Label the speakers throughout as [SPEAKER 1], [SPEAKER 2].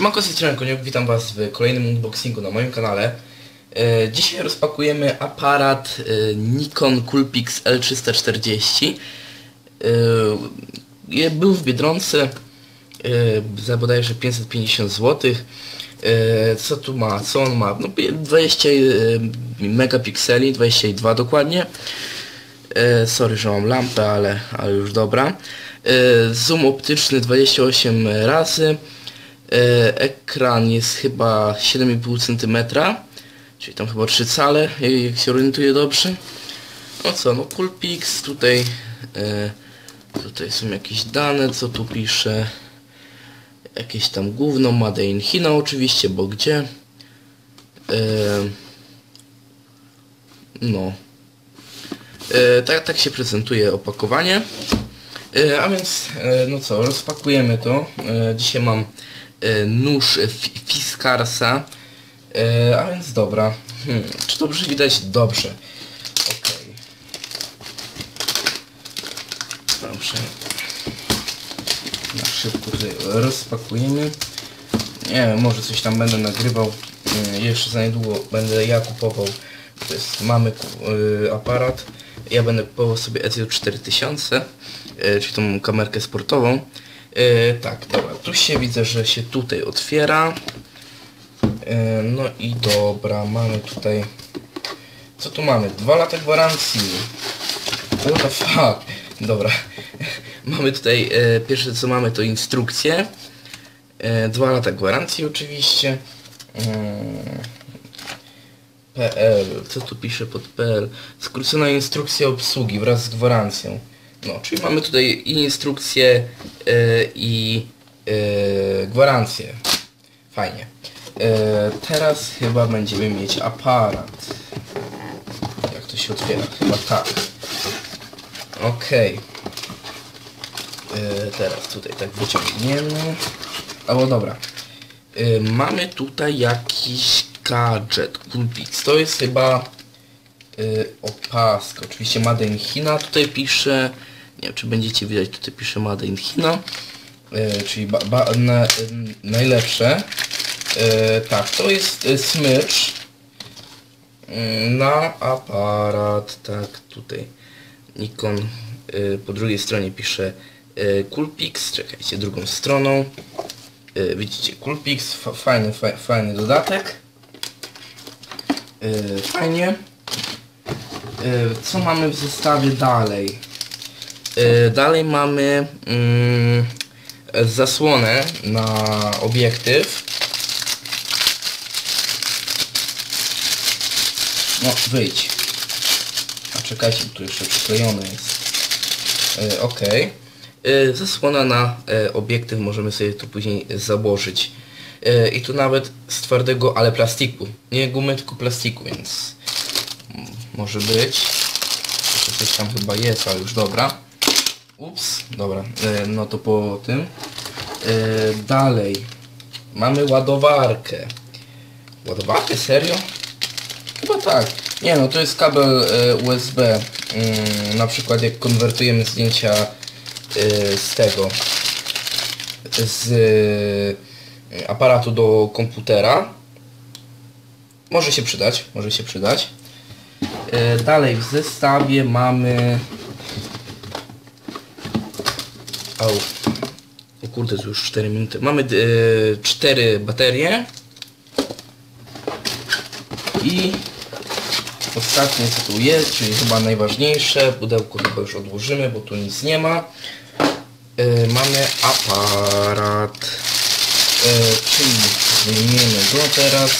[SPEAKER 1] Siemanko, Koniuk, witam was w kolejnym unboxingu na moim kanale. E, dzisiaj rozpakujemy aparat e, Nikon Coolpix L340. E, był w Biedronce za bodajże 550 zł. Co tu ma? Co on ma? No 20 e, megapikseli, 22 dokładnie. Sorry, że mam lampę, ale, ale już dobra. Zoom optyczny 28 razy. E, ekran jest chyba 7,5 cm, czyli tam chyba 3 cale, jak, się orientuję dobrze. No co, no Coolpix, tutaj, e, tutaj są jakieś dane, co tu pisze. Jakieś tam gówno, Made in China oczywiście, bo gdzie? E, no. Tak, tak się prezentuje opakowanie. A więc, no co, rozpakujemy to. Dzisiaj mam nóż Fi- Fiskarsa. E, a więc dobra. Hmm, czy dobrze widać? Dobrze. Okej. Dobrze. Na szybko tutaj rozpakujemy. Nie wiem, może coś tam będę nagrywał. Mm, Jeszcze za niedługo będę ja kupował. To jest mamy y, aparat. Ja będę kupował sobie EZU 4000, y, czyli tą kamerkę sportową. Y, tak, dobra. Tu się widzę, że się tutaj otwiera. Y, no i dobra, mamy tutaj... Co tu mamy? Dwa lata gwarancji. What the fuck? Dobra. Mamy tutaj, e, pierwsze co mamy to instrukcje. E, dwa lata gwarancji oczywiście. PL, co tu pisze pod PL? Skrócona instrukcja obsługi wraz z gwarancją. No, czyli mamy tutaj i instrukcję e, i e, gwarancję. Fajnie. E, teraz chyba będziemy mieć aparat. Jak to się otwiera? Chyba tak. Okej. E, teraz tutaj tak wyciągniemy. Albo dobra. E, mamy tutaj jakiś gadżet Coolpix. To jest chyba e, opaska. Oczywiście Made in China tutaj pisze. Nie wiem czy będziecie widać, tutaj pisze Made in China. E, czyli ba, ba, na, najlepsze. E, tak, to jest e, smycz na aparat. Tak, tutaj Nikon po drugiej stronie pisze Coolpix, czekajcie, drugą stroną. Widzicie, Coolpix, fa- fajny, fa- fajny dodatek. Fajnie. Co mamy w zestawie dalej? Y, Dalej mamy mm, zasłonę na obiektyw. No, wyjdź. A czekajcie, tu jeszcze przyklejone jest. E, ok. E, zasłona na e, obiektyw możemy sobie tu później założyć. E, I tu nawet z twardego, ale plastiku. Nie gumy, tylko plastiku, więc może być. Jeszcze coś tam chyba jest, ale już dobra. Ups, dobra. E, no to po tym. E, dalej. Mamy ładowarkę. Ładowarkę? Serio? Chyba tak. Nie no, to jest kabel e, USB. Mm, na przykład jak konwertujemy zdjęcia z tego z aparatu do komputera. Może się przydać, może się przydać. Dalej w zestawie mamy Au. O kurde, to już 4 minuty. Mamy e, 4 baterie. I ostatnie co tu jest, czyli chyba najważniejsze, pudełko chyba już odłożymy, bo tu nic nie ma. E, mamy aparat, e, czyli wyjmiemy go teraz.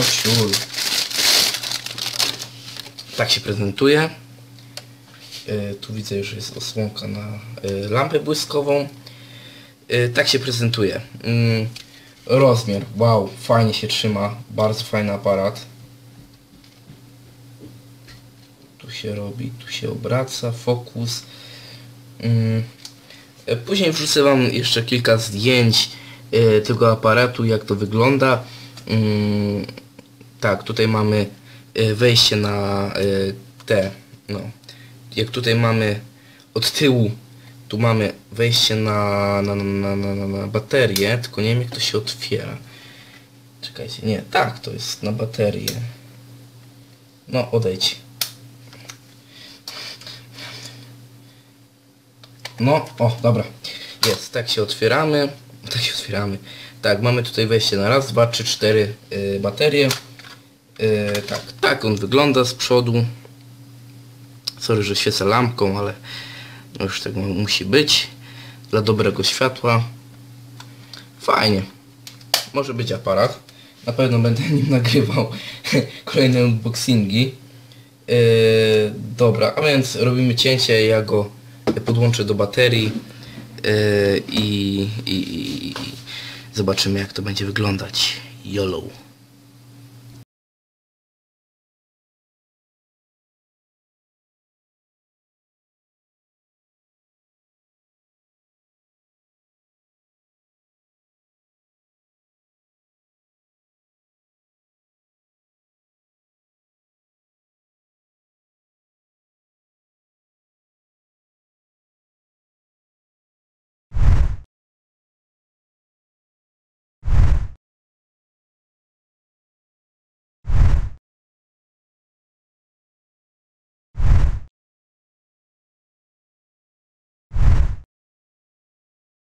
[SPEAKER 1] O ciul. Tak się prezentuje. E, tu widzę, że jest osłonka na e, lampę błyskową. E, tak się prezentuje. Mm, Rozmiar, wow, fajnie się trzyma, bardzo fajny aparat. Tu się robi, tu się obraca, fokus. Mm. Później wrzucę Wam jeszcze kilka zdjęć tego aparatu, jak to wygląda. Mm, Tak, tutaj mamy wejście na te, no, jak tutaj mamy od tyłu Tu mamy wejście na, na, na, na, na, na baterię, tylko nie wiem jak to się otwiera. Czekajcie, nie, tak, to jest na baterię. No, odejdź. No, o, dobra. Jest, tak się otwieramy. Tak się otwieramy. Tak, mamy tutaj wejście na raz, dwa, trzy, cztery y, baterie. Y, tak, tak on wygląda z przodu. Sorry, że świecę lampką, ale już tak musi być. Dla dobrego światła. Fajnie. Może być aparat. Na pewno będę nim nagrywał kolejne unboxingi. Yy, dobra, a więc robimy cięcie, ja go podłączę do baterii yy, i, i, i zobaczymy jak to będzie wyglądać. YOLO.